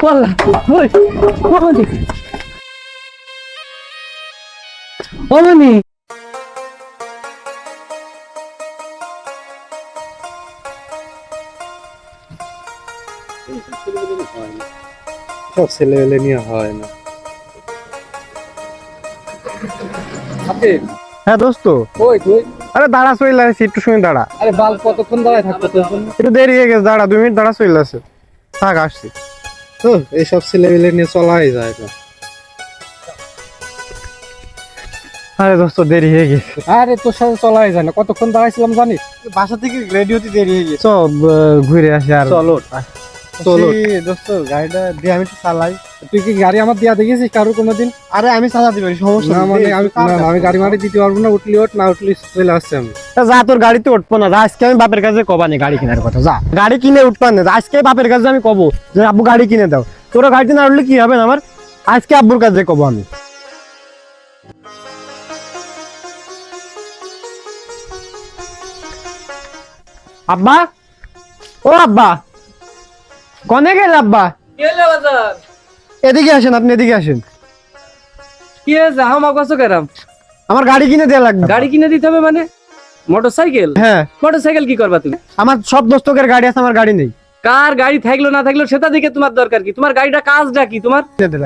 পাল্লা ওই সব ছেলেবেলে নিয়ে হয় না। হ্যাঁ দোস্ত। ওই তুই? আরে দাঁড়া চলে একটু সময় দাঁড়া। আরে বাল কতক্ষণ দাঁড়ায় থাকতো একটু দেরি হয়ে গেছে দাঁড়া দুই মিনিট দাঁড়া চলে থাক আসছি। তো এইসব ছেলেমেলে নিয়ে চলাই যায় না আরে দোস্ত দেরি হয়ে গেছে। আরে তোর সাথে চলাই যায় না। কতক্ষণ দাঁড়াইছিলাম জানিস? বাসা থেকে রেডিওতে দেরি হয়ে গেছে। সব ঘুরে আসি আর চলো চলো। চলো দোস্ত গাড়িটা দিয়ে আমি একটু চালাই। তুই কি গাড়ি আমার দিয়া দেখেছিস কারও কোনোদিন? আরে আমি চালাতে পারি সমস্যা না মানে আমি না, আমি গাড়ি মারি দিতে পারব না উঠলি ওঠ না উঠলি চলে আসছে আমি। যা তোর গাড়িতে উঠবো না যা, আজকে আমি বাপের কাছে কবানি গাড়ি কেনার কথা যা। গাড়ি কিনে উঠবা না আজকে বাপের কাছে আমি কব। যে আব্বু গাড়ি কিনে দাও। তোরা গাড়িতে না উঠলে কি হবে না আমার? আজকে আব্বুর কাছে কব আমি। আব্বা? ও আব্বা। কনে গেল আব্বা? কি হলো বাজার? এদিকে আসেন আপনি এদিকে আসেন। কি হয়েছে? হামা কষ্ট কেরাম আমার গাড়ি কিনে দেওয়া লাগবে। গাড়ি কিনে দিতে হবে মানে? মোটরসাইকেল? হ্যাঁ। মোটরসাইকেল কি করবা তুমি? আমার সব দোস্তকের গাড়ি আছে আমার গাড়ি নেই। কার গাড়ি থাকল না থাকল সেটা দিকে তোমার দরকার কি? তোমার গাড়িটা কাজটা কি? তোমার।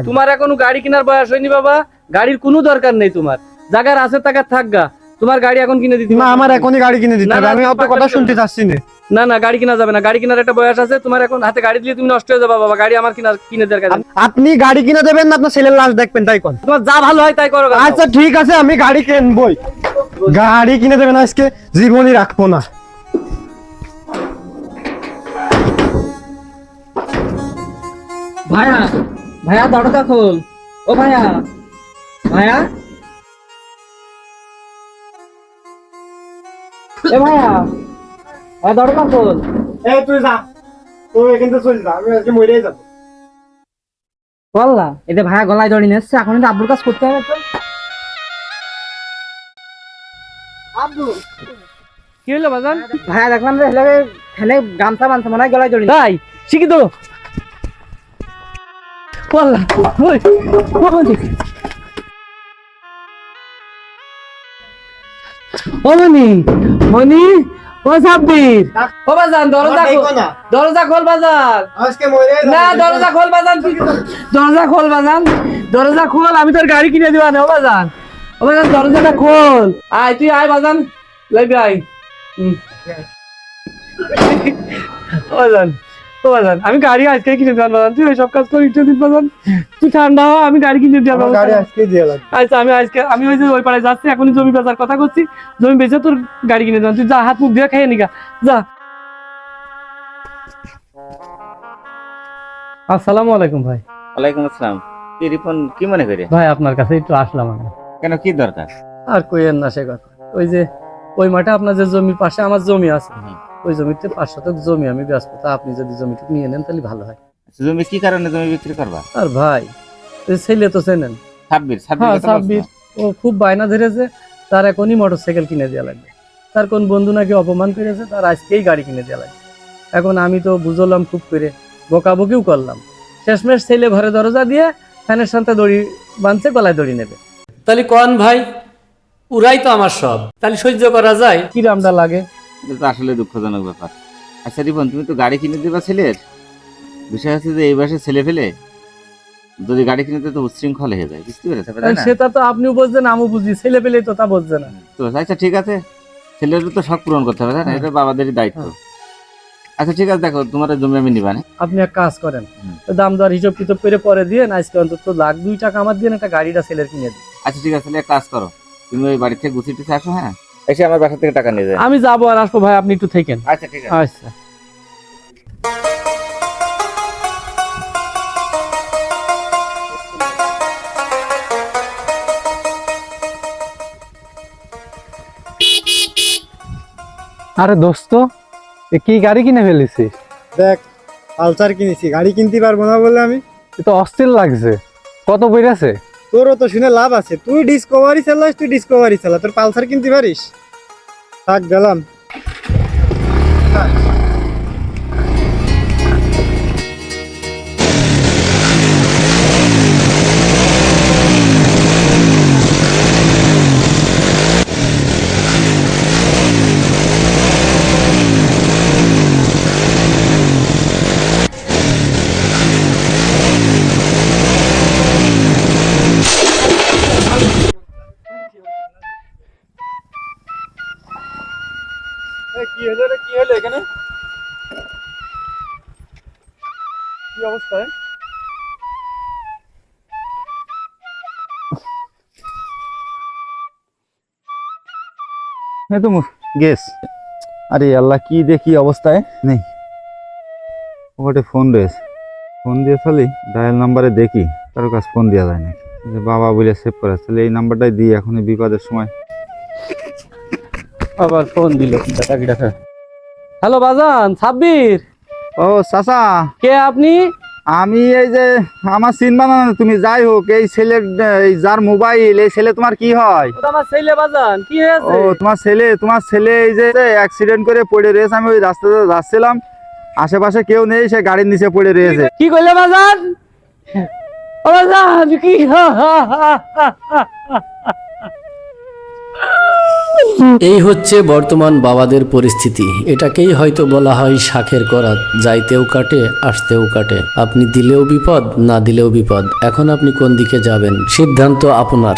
তোমার এখনও গাড়ি কেনার বয়স হয়নি বাবা। গাড়ির কোনো দরকার নেই তোমার। জায়গার আছে টাকা থাকগা। তোমার গাড়ি এখন কিনে দিতে না। আমার এখনই গাড়ি কিনে দিতে হবে। আমি অত কথা শুনতে? চাচ্ছি না। না না গাড়ি কিনা যাবে না। গাড়ি কেনার একটা বয়স আছে তোমার এখন হাতে গাড়ি দিলে তুমি নষ্ট হয়ে যাবে বাবা। গাড়ি আমার কিনা কিনে দরকার নেই। আপনি গাড়ি কিনে দেবেন না আপনার ছেলের লাশ দেখবেন তাই কোন। তোমার যা ভালো হয় তাই করো আচ্ছা ঠিক আছে আমি গাড়ি কিনবই। গাড়ি কিনে দেবেন আজকে জীবনই রাখব না। ভাইয়া ভাইয়া দরজা খোল। ও ভাইয়া ভাইয়া এ ভাইয়া ভাইয়া দরজা খোল এই তুই যা। তুই কিন্তু চল যা আমি আজকে মরে যাব। বললা এতে ভাইয়া গলায় দড়ি নেছে এখন কিন্তু আব্বুর কাজ করতে হবে তো। আব্বু। কি হলো বাজান? ভাইয়া দেখলাম যে হেলে হেলে গামছা বানছে মনে হয় গলায় দড়ি তাই? শিখিত বললা ওই ওমনি ওমনি মনি ও সাব্বির। ও বাজান দরজা খোল। দরজা খোল বাজার না দরজা খোল বাজান দরজা খোল বাজান। দরজা খোল আমি তোর গাড়ি কিনে দিবা না ও বাজান। ও বাজান দরজাটা খোল। আয় তুই আয় বাজান। লাগবে আয়। হুম। বাজান। ও বাজান আমি গাড়ি আজকে কিনে দিলাম বাজান তুই সব কাজ করি দিন বাজান। তুই ঠান্ডা হ আমি গাড়ি কিনে দিলাম গাড়ি আজকে দিয়ে আচ্ছা আমি আজকে আমি ওই যে ওই পাড়ায় যাচ্ছি এখনই জমি বেচার কথা করছি জমি বেচে তোর গাড়ি কিনে দিলাম তুই যা হাত মুখ দিয়ে খাইয়ে নিগা যা। আসসালামু আলাইকুম ভাই। ওয়ালাইকুম আসসালাম। কি রিপন কি মনে করে ভাই আপনার কাছে একটু আসলাম আমি। কেন কি দরকার? আর কইেন না সে কথা। ওই যে ওই মাঠে আপনার যে জমির পাশে আমার জমি আছে। ওই জমিতে পাঁচ শতক জমি আমি ব্যস্ত তা আপনি যদি জমিটুকু নিয়ে নেন তাহলে ভালো হয়। জমি কি কারণে জমি বিক্রি করবা? আর ভাই ছেলে তো চেনেন। ছাব্বিশ হ্যাঁ? সাব্বির ও খুব বায়না ধরেছে তার এখনই মোটর সাইকেল কিনে দেওয়া লাগবে। তার কোন বন্ধু নাকি অপমান করেছে তার আজকেই গাড়ি কিনে দেওয়া লাগবে। এখন আমি তো বুঝলাম খুব করে বকাবকিও করলাম। শেষমেশ ছেলে ঘরে দরজা দিয়ে ফ্যানের সাথে দড়ি বাঁধছে গলায় দড়ি নেবে। তাহলে কন ভাই উড়াই তো আমার সব। তাহলে সহ্য করা যায়। কি রামটা লাগে? এটা তো আসলে দুঃখজনক ব্যাপার। আচ্ছা রিপন তুমি তো গাড়ি কিনে দিবা ছেলের? বিষয় হচ্ছে যে এই বয়সে ছেলে ফেলে যদি গাড়ি কিনে দিতে তো উচ্ছৃঙ্খল হয়ে যায় বুঝতে পেরেছে? সেটা তো আপনিও বুঝছেন আমিও বুঝি। ছেলে পেলে তো তা বুঝছে না। তো আচ্ছা ঠিক আছে। ছেলের তো শখ পূরণ করতে হবে না? এটা বাবাদেরই দায়িত্ব। আচ্ছা ঠিক আছে দেখো তোমার জমি আমি নিবা না আপনি এক কাজ করেন। দাম দর হিসাব কিতাব করে পরে দিয়ে না আজকে অন্তত লাখ দুই টাকা আমার দিয়ে একটা গাড়িটা ছেলের কিনে দিই আচ্ছা ঠিক আছে তাহলে এক কাজ করো। তুমি ওই বাড়ি থেকে গুছিয়ে আসো হ্যাঁ? এসে আমার বাসা থেকে টাকা নিয়ে যায়। আমি যাব আর আসব ভাই আপনি একটু থেকেন। আচ্ছা ঠিক আছে। আচ্ছা। আরে দোস্ত এ কি গাড়ি কিনে ফেলেছিস? দেখ পালসার কিনেছি গাড়ি কিনতে পারব না বলে আমি। এ তো অস্থির লাগছে। কত বইরাছে তোরও তো শুনে লাভ আছে। তুই ডিসকভারি চালাস, তুই ডিসকভারি চালা। তোর পালসার কিনতে পারিস? থাক, গেলাম। কি হলো রে? গেস। আরে আল্লাহ, কি দেখি অবস্থায় নেই। ওটা ফোন রয়েছে। ফোন দিয়ে ফেলি ডায়াল নাম্বারে দেখি, কারও কাছ ফোন দেওয়া যায় না বাবা বলে সেভ করে তাহলে এই নাম্বারটাই দিই এখন বিপদের সময়। আবার ফোন দিল। ডাকি ডাকা হ্যালো বাজান সাব্বির। ও চাচা। কে আপনি? আমি এই যে আমার চিনবা না তুমি যাই হোক এই ছেলে এই যার মোবাইল এই ছেলে তোমার কি হয়? আমার ছেলে বাজান কি ও তোমার ছেলে তোমার ছেলে এই যে অ্যাক্সিডেন্ট করে পড়ে রয়েছে আমি ওই রাস্তাতে যাচ্ছিলাম। আশেপাশে কেউ নেই সে গাড়ির নিচে পড়ে রয়েছে। কি করলে বাজান? ও বাজান কি? এই হচ্ছে বর্তমান বাবাদের পরিস্থিতি। এটাকেই হয়তো বলা হয় শাখের করাত। যাইতেও কাটে, আসতেও কাটে। আপনি দিলেও বিপদ, না দিলেও বিপদ। এখন আপনি কোন দিকে যাবেন? সিদ্ধান্ত আপনার।